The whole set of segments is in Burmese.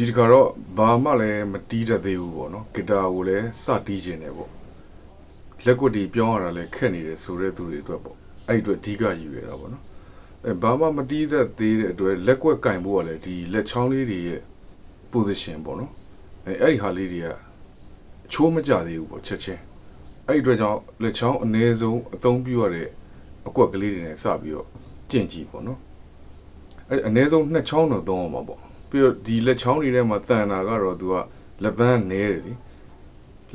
ဒီတခါတော့ဘာမှလည်းမတီးတတ်သေးဘူးပေါ့နော်ဂီတာကိုလည်းစတီးခြင်းတယ်ပေါ့လက်ကွက်တီပြောင်းရတာလည်းခက်နေတယ်ဆိုတဲ့သူတွေအတွက်ပေါ့အဲ့ဒီအတွက်အဓိကယူရတာပေါ့နော်အဲဘာမှမတီးတတ်သေးတဲ့အတွက်လက်ကွက်ကင်ဖို့ကလည်းဒီလက်ချောင်းလေးတွေရဲ့ position ပေါ့နော်အဲအဲ့ဒီဟာလေးတွေကအချိုးမကြသေးဘူးပေါ့ချက်ချင်းအဲ့ဒီအတွက်ကြောင့်လက်ချောင်းအနည်းဆုံးအသုံးပြုရတဲ့အကွက်ကလေးတွေနဲ့စပြီးတော့ကျင့်ကြည့်ပေါ့နော်အဲအနည်းဆုံးနှစ်ချောင်းတော့သုံးအောင်ပါပေါ့ ပြီးတော့ဒီလက်ချောင်းတွေထဲမှာတန်တာကတော့သူကလက်သန်းနဲတယ်လी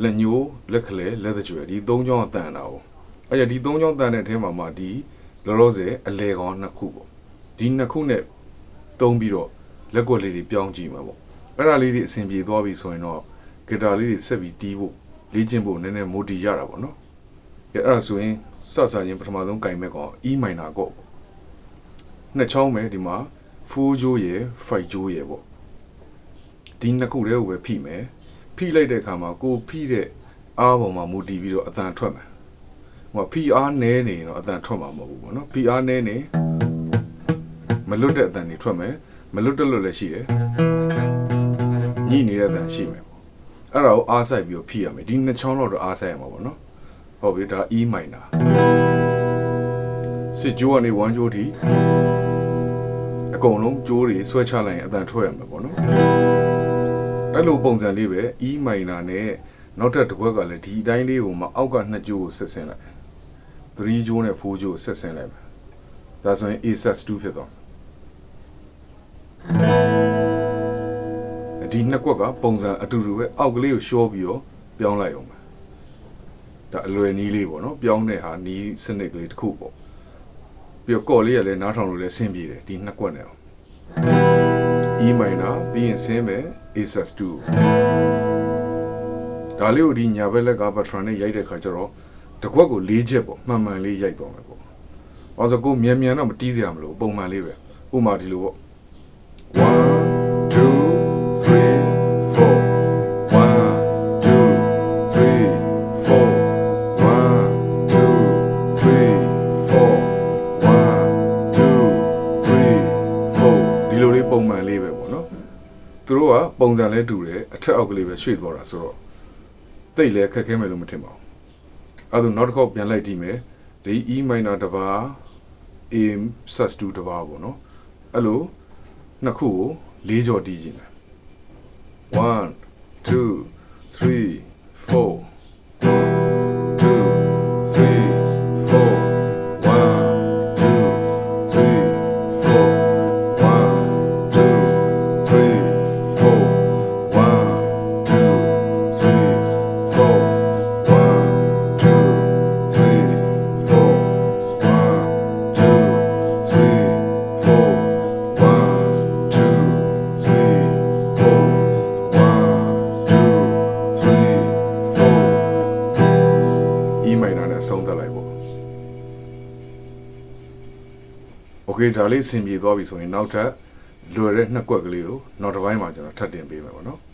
လက်ညိုးလက်ကလေးလက်သကြွယ်ဒီသုံးချောင်းကတန်တာ哦အဲ့ရဒီသုံးချောင်းတန်တဲ့အထဲမှာမှဒီလောလောဆယ်အလဲကောင်းနှစ်ခုပေါ့ဒီနှစ်ခုနဲ့သုံးပြီးတော့လက်ကွက်လေးတွေပြောင်းကြည့်မှာပေါ့အဲ့ဒါလေးတွေအဆင်ပြေသွားပြီဆိုရင်တော့ဂီတာလေးတွေဆက်ပြီးတီးဖို့လေ့ကျင့်ဖို့နည်းနည်းမိုတီရတာပေါ့နော်အဲ့အဲ့ဒါဆိုရင်စစချင်းပထမဆုံးကင်မဲ့ကောင် E minor ကော့ပေါ့နှစ်ချောင်းပဲဒီမှာ 4ကြိုးရယ်5ကြိုးရယ်ပေါ့ဒီနှစ်ခုတည်းကိုပဲဖိမယ်ဖိလိုက်တဲ့အခါမှာကိုဖိတဲ့အားပေါ်မှာမူတည်ပြီးတော့အတန်ထွက်မယ်ဟိုဖိအားနည်းနေရင်တော့အတန်ထွက်မှာမဟုတ်ဘူးပေါ့နော်ဖိအားနည်းနေမလွတ်တဲ့အတန်တွေထွက်မယ်မလွတ်တက်လွတ်လည်းရှိတယ်ညှိနေတဲ့အတန်ရှိမယ်ပေါ့အဲ့ဒါကိုအားဆိုင်ပြီးတော့ဖိရမယ်ဒီနှစ်ချောင်းတော့အားဆိုင်ရမှာပေါ့နော်ဟုတ်ပြီဒါ E minor စစ်ကြိုးကနေ1ကြိုးထိအ ကုန်လုံးကြိုးတွေဆွဲချလိုက်ရင်အတန်ထွက်ရမှာပေါ့နော်အဲ့လိုပုံစံလေးပဲ E minor နဲ့နောက်ထပ်တစ်ခွက်ကလည်းဒီအတိုင်းလေးကိုမှအောက်ကနှစ်ကြိုးကိုဆက်ဆင်းလိုက်3ကြိုးနဲ့4ကြိုးကိုဆက်ဆင်းလိုက်မယ်ဒါဆိုရင် A sus2 ဖြစ်သွားမယ်ဒီနှစ်ကွက်ကပုံစံအတူတူပဲအောက်ကလေးကိုရှော့ပြီးတော့ပြောင်းလိုက်အောင်ပဲဒါအလွယ်နီးလေးပေါ့နော်ပြောင်းတဲ့ဟာနီးစနစ်ကလေးတစ်ခုပေါ့ ပြီးတော့ကော့လေးကလည်းနားထောင်လို့လည်းဆင်းပြေတယ်ဒီနှစ်ကွက်နဲ့အောင် E minor ပြီးရင်ဆင်းမယ် A sus2 ဒါလေးကိုဒီညာဘက်လက်ကပတ်ထရန်နဲ့ရိုက်တဲ့ခါကျတော့တစ်ခွက်ကို၄ချက်ပေါ့မှန်မှန်လေးရိုက်သွားမယ်ပေါ့။ဘာလို့ဆိုကိုမြန်မြန်တော့မတီးစရာမလိုပုံမှန်လေးပဲ။ဥပမာဒီလိုပေါ့1 2 3 4 1 2 3 4 ဒီလိုလေးပုံမှန်လေးပဲပေါ့နော်။သူတို့ကပုံစံလဲတူတယ်အထက်အောက်ကလေးပဲရွှေ့သွားတာဆိုတော့တိတ်လဲခက်ခဲမယ်လို့မထင်ပါဘူးအဲဒါနောက်တစ်ခေါက်ပြန်လိုက်ကြည့်မယ်ဒီ E minor တစ်ပါး A sus2 တစ်ပါးပေါ့နော်အဲ့လိုနှစ်ခုကို၄ကြော်တီးကြည့်မယ်1 2 E minor နဲ့ဆုံးသက်လိုက်ပေါ့။ Okay ဒါလေးအဆင်ပြေသွားပြီဆိုရင်နောက်ထပ်လွယ်တဲ့နှစ်ကွက်ကလေးကိုနောက်တစ်ပိုင်းမှာကျွန်တော်ထပ်တင်ပေးမယ်ပေါ့နော်။